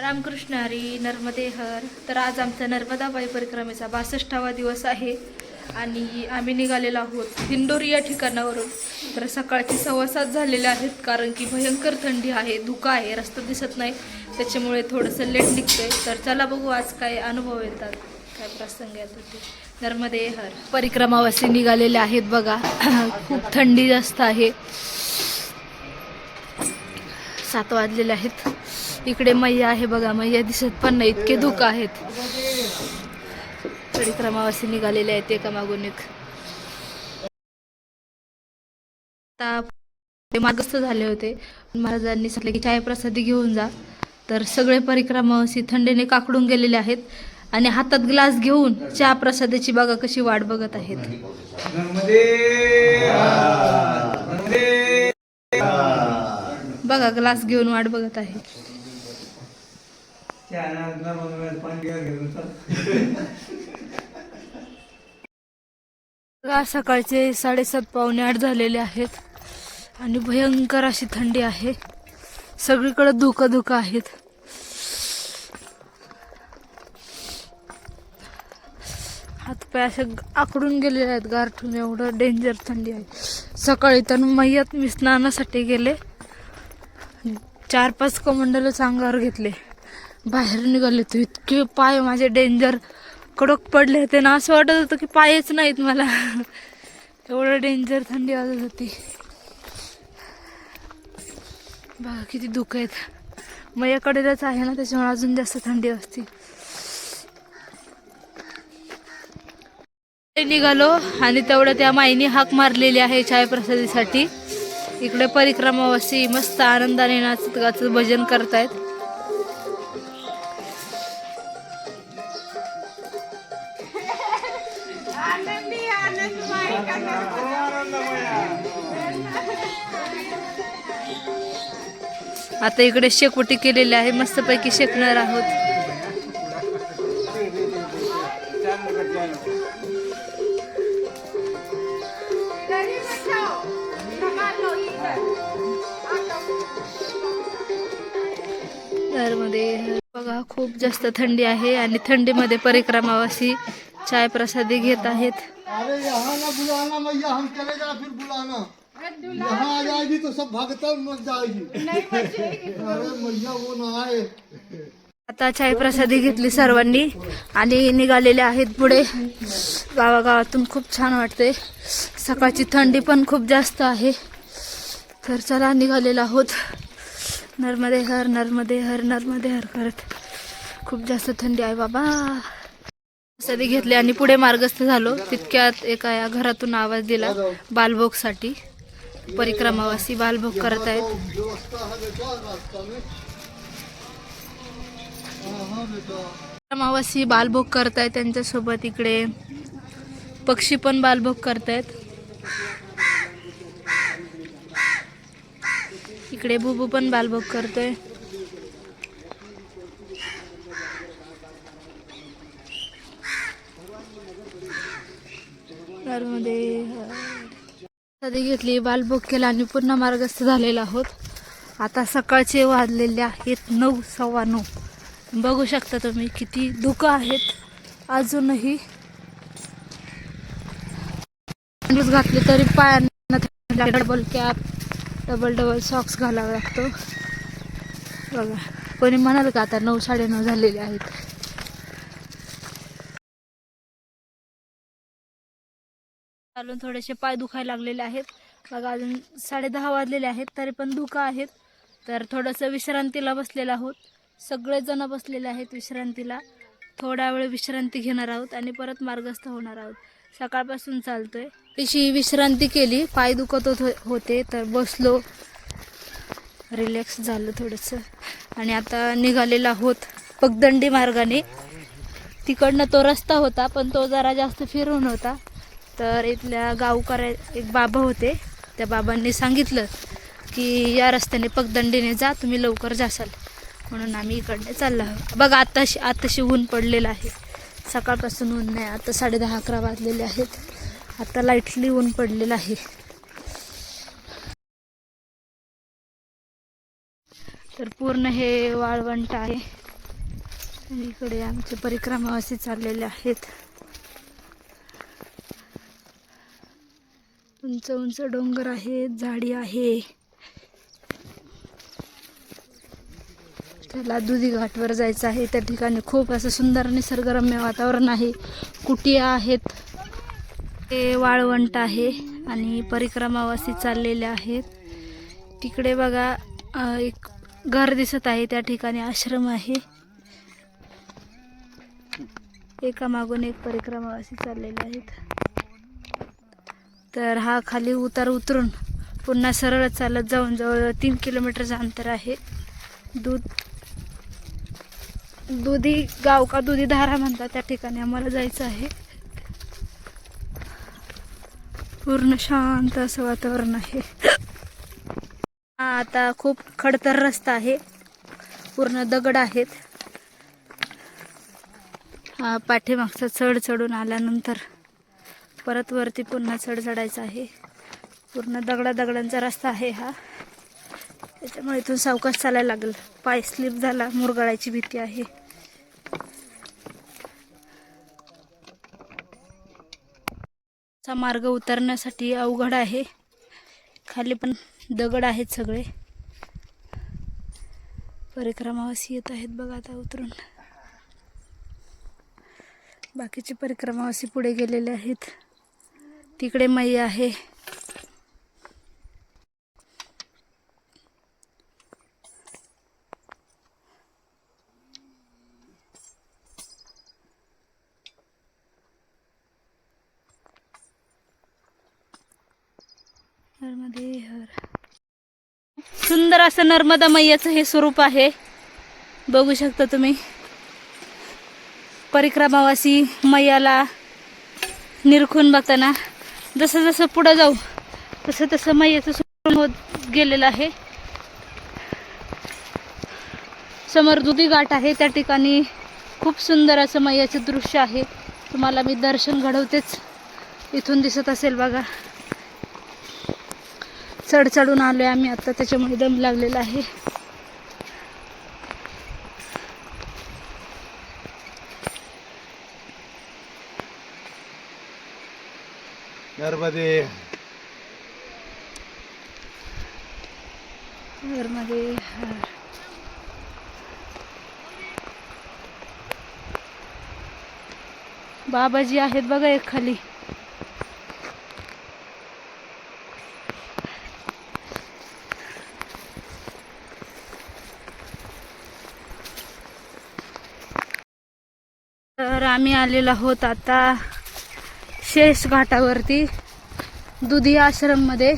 रामकृष्ण हरी नर्मदे हर. तर आज आमचा नर्मदाबाई परिक्रमेचा बासष्टावा दिवस आहे आणि आम्ही निघालेलो आहोत दिंडोरी या ठिकाणावरून. तर सकाळचे सव्वा सात झालेले आहेत कारण की भयंकर थंडी आहे धुका आहे रस्ता दिसत नाही. त्याच्यामुळे थोडंसं लेट निघतंय. तर चला बघू आज काय अनुभव येतात काय प्रसंग येतात ते. नर्मदे हर. परिक्रमावासी निघालेले आहेत बघा. खूप थंडी जास्त आहे. सात वाजलेले आहेत. इकडे मैया आहे बघा मैया दिसत पण नाही इतके धुकं आहेत. परिक्रमावासी निघालेले आहेत एका मागून एक. आता ते मार्गस्थ झाले होते. महाराजांनी सांगितले की चायप्रसादी घेऊन जा. तर सगळे परिक्रमावासी थंडीने काकडून गेलेले आहेत आणि हातात ग्लास घेऊन चहा प्रसादाची बघा कशी वाट बघत आहेत. बघा ग्लास घेऊन वाट बघत आहेत त्या पाणी घेऊन सकाळचे साडेसात पावणे आठ झालेले आहेत. आणि भयंकर अशी थंडी आहे. सगळीकडे धुकं धुकं आहेत. हातपाय असे आकडून गेलेले आहेत गारठून. एवढं डेंजर थंडी आहे. सकाळी तर मैयात मी स्नानासाठी गेले. चार पाच कमंडलच अंगावर घेतले. बाहेर निघाले होते. इतके पाय माझे डेंजर कडक पडले होते ना असं वाटत होतं की पायच नाहीत मला. एवढं डेंजर थंडी वाजत होती. बघा किती दुःख आहेत. मयाकडेच आहे ना त्याच्यामुळे अजून जास्त थंडी असते निघालो आणि तेवढं त्या माईने हाक मारलेली आहे चायप्रसादीसाठी इकडे परिक्रमावासी मस्त आनंदाने नाचत गाचत भजन करतायत. आता इकडे शेकोटी केलेली आहे. मस्तपैकी शेकणार आहोत. मध्ये बघा खूप जास्त थंडी आहे आणि थंडीमध्ये परिक्रमावासी चाय प्रसादी घेत आहेत. अरे यहाँ आ जाएगी तो सब भगतन मच जाएगी अरे मैया वो ना आए आता चाय प्रसादी घेतली सर्वांनी आणि निघालेले आहेत पुढे. गावागावातून खूप छान वाटते. सकाळची थंडी पण खूप जास्त आहे. तर चला निघालेलो आहोत. नर्मदे हर नर्मदे हर नर्मदे हर करत. खूप जास्त थंडी आहे बाबा. प्रसादी घेतली आणि पुढे मार्गस्थ झालो. तितक्यात एका या घरातून आवाज दिला. बालभोगसाठी. परिक्रमावासी बालभोग करत आहेत परिक्रमावासी बालभोग करत आहेत अमावासी बालभोग त्यांच्यासोबत इकडे. पक्षी पण बालभोग करत आहेत इकडे बुबू पण बालभोग करतोयमध्ये सदी घेतली बालभोग केला आणि पुन्हा मार्गस्थ झालेला आहोत. आता सकाळचे वाजलेले आहेत नऊ सव्वा नऊ. बघू शकता तुम्ही किती धुकं आहेत. अजूनही सॅन्डल्स घातले तरी पायांना double cap double double socks घालावा लागतो. बघा कोणी म्हणाल का आता नऊ साडेनऊ झालेले आहेत? चालून थोडेसे पाय दुखायला लागलेले आहेत. बघा अजून साडे दहा वाजलेले आहेत तरी पण दुखं आहेत. तर थोडंसं विश्रांतीला बसलेलं आहोत. सगळेजण बसलेले आहेत विश्रांतीला. थोडा वेळ विश्रांती घेणार आहोत आणि परत मार्गस्थ होणार आहोत. सकाळपासून चालतोय. तशी विश्रांती केली. पाय दुखत होत होते तर बसलो. रिलॅक्स झालं थोडंसं. आणि आता निघालेलो आहोत पगदंडी मार्गाने. तिकडनं तो रस्ता होता पण तो जरा जास्त फिरून होता. तर इथल्या गावकऱ्या एक बाबा होते. त्या बाबांनी सांगितलं की या रस्त्याने पगदंडीने जा तुम्ही लवकर जासाल. म्हणून आम्ही इकडने चाललो आहोत. बघा आताशी आताशी ऊन पडलेलं आहे. सकाळपासून ऊन नाही आता साडे दहा अकरा वाजलेले आहेत. आता लाईटली ऊन पडलेलं आहे. तर पूर्ण हे वाळवंट आहे. इकडे आमचे परिक्रमावासी चाललेले आहेत. उंच उंच डोंगर आहेत झाडी आहे. त्याला दुधी घाटवर जायचं आहे. त्या ठिकाणी खूप असं सुंदर निसर्गरम्य वातावरण आहे. कुटिया आहेत. ते वाळवंट आहे आणि परिक्रमावासी चाललेले आहेत. तिकडे बघा एक घर दिसत आहे. त्या ठिकाणी आश्रम आहे. एका मागून एक परिक्रमावासी चाललेले आहेत. तर हा खाली उतार उतरून पुन्हा सरळ चालत जाऊन जवळ तीन किलोमीटरचं अंतर आहे. दूध दुधी गाव का दुधी धारा म्हणतात त्या ठिकाणी आम्हाला जायचं आहे. पूर्ण शांत असं वातावरण आहे. हा आता खूप खडतर रस्ता आहे. पूर्ण दगड आहेत. हा पाठीमागचा चढ चढून आल्यानंतर परत वरती पुन्हा चढ चढायचा आहे. पूर्ण दगडा दगडांचा रस्ता आहे हा. त्याच्यामुळे इथून सावकाश चालायला लागेल. पाय स्लिप झाला मुरगळायची भीती आहे. चा मार्ग उतरण्यासाठी अवघड आहे. खाली पण दगड आहेत सगळे. परिक्रमावासी येत आहेत बघा आता उतरून. बाकीचे परिक्रमावासी पुढे गेलेले आहेत. तिकडे मैया आहे. सुंदर असं नर्मदा मैयाचं हे स्वरूप आहे. बघू शकता तुम्ही. परिक्रमावासी मैयाला निरखून बघताना. जसं जसं पुढं जाऊ तसं तसं मैयाचं स्वरूप होत गेलेलं आहे. समोर दुधी घाट आहे त्या ठिकाणी खूप सुंदर असं मैयाचं दृश्य आहे. तुम्हाला मी दर्शन घडवतेच. इथून दिसत असेल बघा. चढ चढून आलोय आम्ही आता त्याच्यामुळे दम लागलेला आहे. नर्मदे घरमध्ये बाबाजी आहेत बघा एक खाली. तर आम्ही आलेलो आहोत आता शेष घाटावरती. दुधी आश्रममध्ये.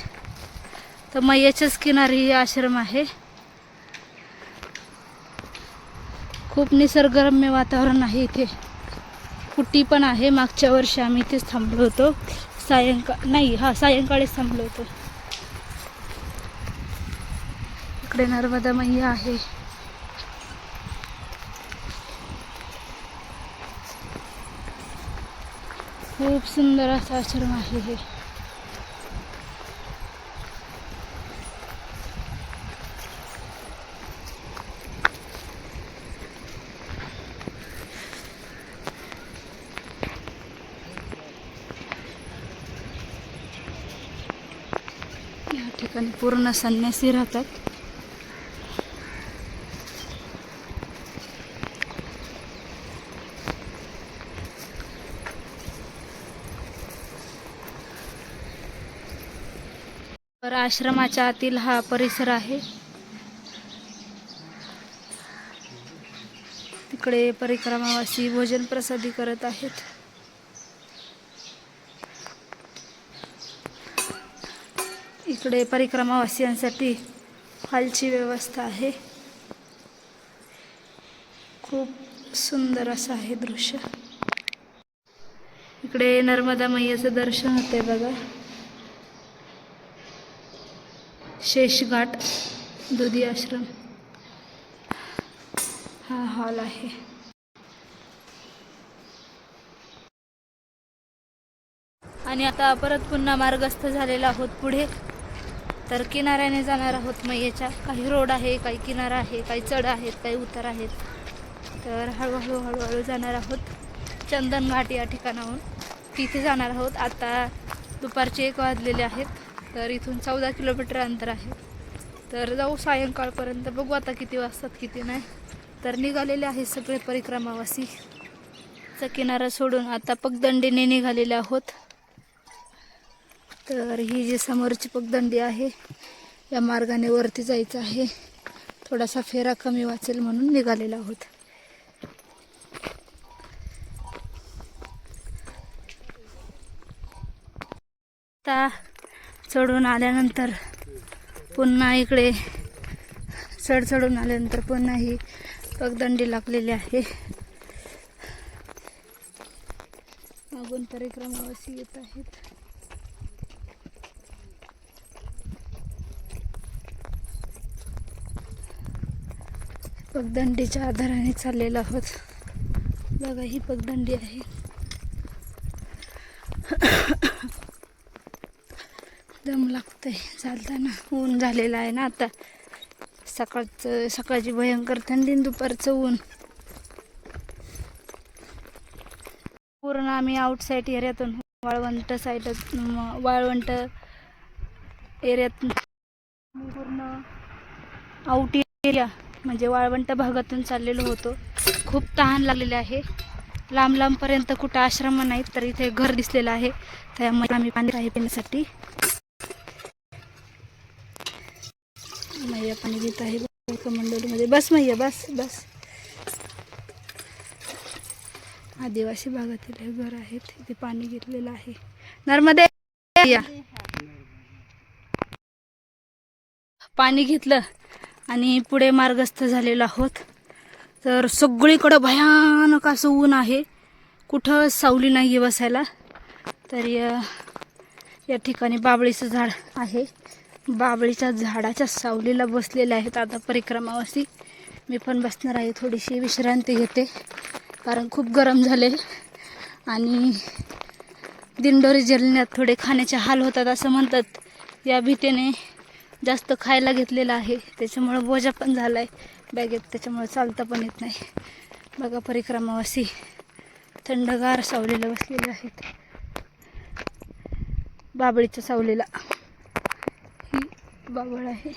तर मैयाच्याच किनारी हे आश्रम आहे. खूप निसर्गरम्य वातावरण आहे इथे. कुट्टी पण आहे. मागच्या वर्षी आम्ही इथेच थांबलो होतो. सायंकाळ नाही हा सायंकाळीच थांबलो होतो. इकडे नर्मदा मैया आहे. खूप सुंदर असा आश्रम आहे हे या ठिकाणी पूर्ण संन्यासी राहतात. तर आश्रमाच्या आतील हा परिसर आहे. तिकडे परिक्रमावासी भोजन प्रसादी करत आहेत. इकडे परिक्रमावासियांसाठी हॉलची व्यवस्था आहे. खूप सुंदर असं आहे दृश्य. इकडे नर्मदा मैयाचं दर्शन होते बघा. शेषघाट दुधी आश्रम. हा हॉल आहे. आणि आता परत पुन्हा मार्गस्थ झालेला आहोत पुढे. तर किनाऱ्याने जाणार आहोत मैयेच्या काही रोड आहे काही किनारा आहे काही चढ आहेत काही उतार आहेत. तर हळूहळू हळूहळू जाणार आहोत. चंदन घाट या ठिकाणाहून. तिथे जाणार आहोत. आता दुपारचे एक वाजलेले आहेत. तर इथून चौदा किलोमीटर अंतर आहे. तर जाऊ सायंकाळपर्यंत. बघू आता किती वाजतात किती नाही. तर निघालेले आहेत सगळे परिक्रमावासी किनारा सोडून आता पगदंडीने निघालेले आहोत. तर ही जी समोरची पगदंडी आहे या मार्गाने वरती जायचं आहे. थोडासा फेरा कमी वाचेल म्हणून निघालेला आहोत. आता चढून आल्यानंतर पुन्हा इकडे चढ चढून आल्यानंतर पुन्हा ही पगदंडी लागलेली आहे. मागून परिक्रमावासी येत आहेत. पगदंडीच्या आधाराने चाललेलो आहोत. बघा ही पगदंडी आहे. दम लागतंय. चालताना ऊन झालेलं आहे ना आता. सकाळचं सकाळची भयंकर थंडी दुपारचं ऊन. पूर्ण आम्ही आउटसाईड एरियातून वाळवंट साईड वाळवंट एरियात पूर्ण आउट एरिया म्हणजे वाळवंट भागातून चाललेलो होतो. खूप तहान लागलेले आहे. लांब लांबपर्यंत कुठं आश्रम नाहीत तर इथे घर दिसलेलं आहे. त्यामुळे आम्ही पाणी आहे पिण्यासाठी. मैया पाणी घेत आहे. मंडळीमध्ये. बस मैया बस बस. आदिवासी भागातील हे घर आहेत इथे पाणी घेतलेलं आहे. नर्मदे पाणी घेतलं. आणि पुढे मार्गस्थ झालेलो आहोत. तर सगळीकडं भयानक असं ऊन आहे. कुठं सावली नाही आहे बसायला. तर या ठिकाणी बाबळीचं झाड आहे. बाबळीच्या झाडाच्या सावलीला बसलेले आहेत आता परिक्रमावासी. मी पण बसणार आहे. थोडीशी विश्रांती घेते. कारण खूप गरम झाले. आणि दिंडोरी जिल्ह्यात थोडे खाण्याचे हाल होतात असं म्हणतात. या भीतीने जास्त खायला घेतलेलं आहे. त्याच्यामुळं बोजा पण झाला आहे बॅगेत त्याच्यामुळं चालता पण येत नाही. बघा परिक्रमावासी थंडगार सावलीला बसलेले आहेत. बाबळीच्या सावलीला. ही बाबळ आहे.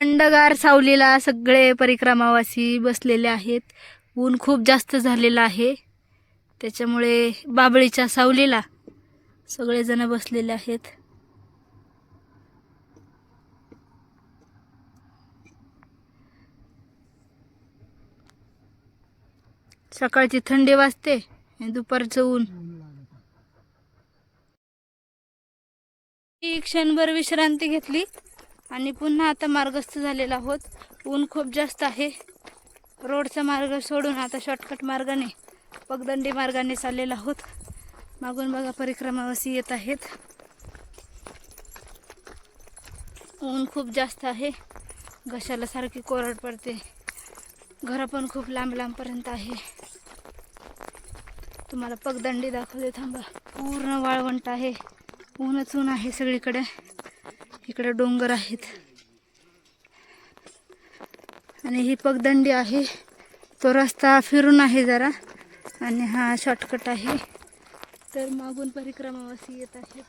थंडगार सावलीला सगळे परिक्रमावासी बसलेले आहेत. ऊन खूप जास्त झालेलं आहे. त्याच्यामुळे बाबळीच्या सावलीला सगळेजण बसलेले आहेत. सकाळची थंडी वाजते दुपारचं ऊन ही क्षणभर विश्रांती घेतली आणि पुन्हा आता मार्गस्थ झालेला आहोत. ऊन खूप जास्त आहे. रोडचा मार्ग सोडून आता शॉर्टकट मार्गाने पगदंडी मार्गाने चाललेला आहोत. मागून बघा परिक्रमावासी येत आहेत. ऊन खूप जास्त आहे. घशाला सारखी कोरड पडते. घरं पण खूप लांब लांबपर्यंत आहे. तुम्हाला पगदंडी दाखवते थांबा. पूर्ण वाळवंट आहे. ऊनच ऊन आहे सगळीकडे. इकडे डोंगर आहेत. आणि ही पगदंडी आहे. तो रस्ता फिरून आहे जरा. आणि हा शॉर्टकट आहे. तर मागून परिक्रमावासी येत आहेत.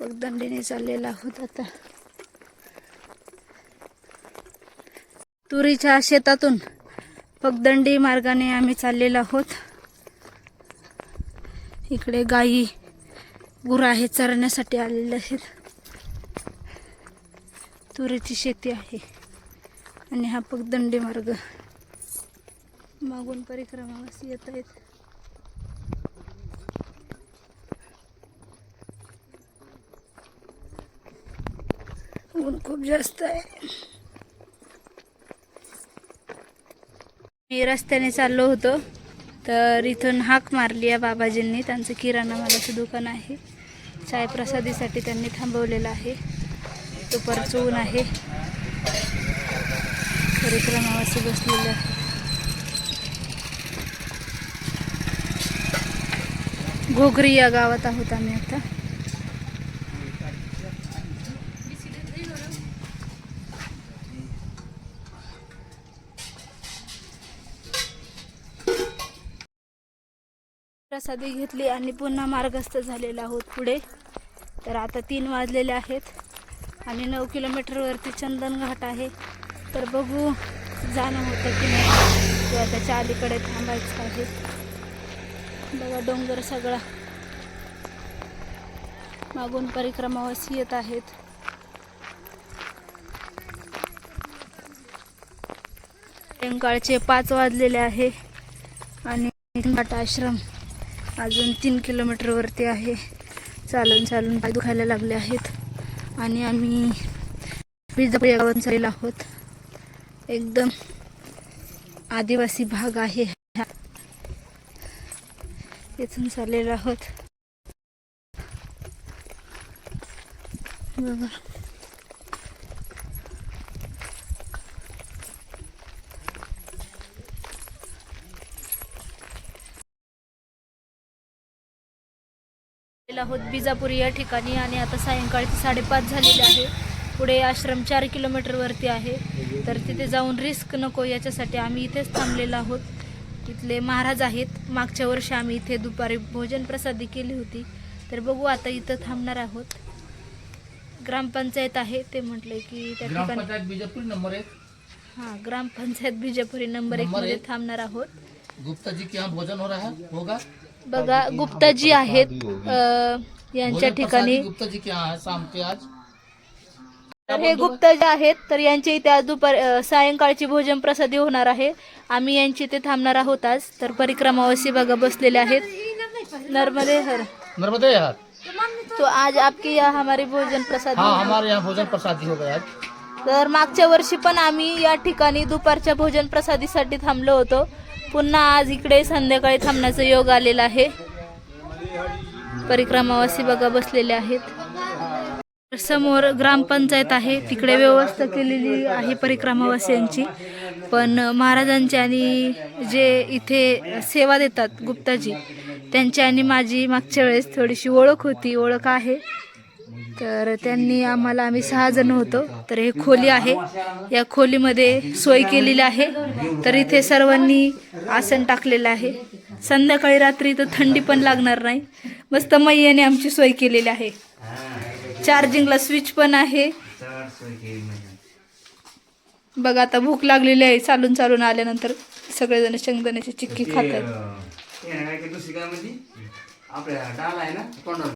पगदंडीने चाललेला आहोत आता. तुरीच्या शेतातून पगदंडी मार्गाने आम्ही चाललेलो आहोत. इकडे गायी गुरं आहेत चरण्यासाठी आलेले आहेत. तुरीची शेती आहे. आणि हा पगदंडी मार्ग मागून परिक्रमावासी येत आहेत. ऊन खूप जास्त आहे. मी रस्त्याने चाललो होतो तर इथून हाक मारली आहे बाबाजींनी. त्यांचं किराणा मालाचं दुकान आहे. चाय प्रसादीसाठी त्यांनी थांबवलेलं आहे. दुपारचं ऊन आहे. परिक्रमावासी बसलेलं आहे. घोगरी या गावात आहोत आम्ही आता. प्रसादी घेतली आणि पुन्हा मार्गस्थ झालेला आहोत पुढे. तर आता तीन वाजलेले आहेत आणि नऊ किलोमीटरवरती चंदन घाट आहे. तर बघू जाणं होतं की नाही. किंवा त्याच्या अलीकडे थांबायचं आहे. बघा डोंगर सगळा. मागून परिक्रमावासी येत आहेत. सायंकाळचे पाच वाजलेले आहे आणि घाट आश्रम अजून तीन किलोमीटरवरती आहे. चालून चालून पाय दुखायला लागले आहेत आणि आम्ही विजापूर या गावात आहोत. एकदम आदिवासी भाग आहे. तिथून चाललेलो आहोत. बघा. आहोत बिजापूर या ठिकाणी आणि आता सायंकाळची साडेपाच झालेले आहे. पुढे आश्रम चार किलोमीटरवरती आहे. तर तिथे जाऊन रिस्क नको याच्यासाठी आम्ही इथेच थांबलेलो आहोत. इथले महाराज आहेत. मागच्या वर्षी आम्ही इथे दुपारी भोजन प्रसादी केली होती. तर बघू आता इथं थांबणार आहोत. ग्रामपंचायत आहे. ते म्हटले की त्या ठिकाणी बीजापुर नंबर एक. हां ग्रामपंचायत बिजापुरी नंबर एक मध्ये. थांबणार आहोत. गुप्ता जी के यहाँ भोजन हो रहा है होगा? बघा गुप्ताजी आहेत यांच्या ठिकाणी प्रसादी गुप्ता जी के यहाँ है शाम के आज. तर हे गुप्ता जे आहेत तर यांच्या इथे आज दुपार सायंकाळची भोजन प्रसादी होणार आहे. आम्ही यांची इथे थांबणार आहोत आज तर परिक्रमावासी बघा बसलेले आहेत. नर्मदे हर. नर्मदे यार तो आज आपकी यहाँ हमारी भोजन प्रसादी हाँ हमारे यहाँ भोजन प्रसादी हो गया आज. तर मागच्या वर्षी पण आम्ही या ठिकाणी दुपारच्या भोजन प्रसादीसाठी थांबलो होतो. पुन्हा आज इकडे संध्याकाळी थांबण्याचा योग आलेला आहे. परिक्रमावासी बघा बसलेले आहेत. समोर ग्रामपंचायत आहे तिकडे व्यवस्था केलेली आहे परिक्रमावासियांची. पण महाराजांची आणि जे इथे सेवा देतात गुप्ताजी त्यांची आणि माझी मागच्या वेळेस थोडीशी ओळख होती ओळख आहे. तर त्यांनी आम्हाला आम्ही सहा जण होतो तर हे खोली आहे. या खोलीमध्ये सोय केलेली आहे. तर इथे सर्वांनी आसन टाकलेलं आहे. संध्याकाळी रात्री तर थंडी पण लागणार नाही. मस्त मैयाने आमची सोय केलेली आहे. चार्जिंगला स्विच पण आहे. बघा आता भूक लागलेली आहे चालून चालून आल्यानंतर सगळेजण शेंगदाण्याची चिक्की खातात. आपल्या डाल आहे ना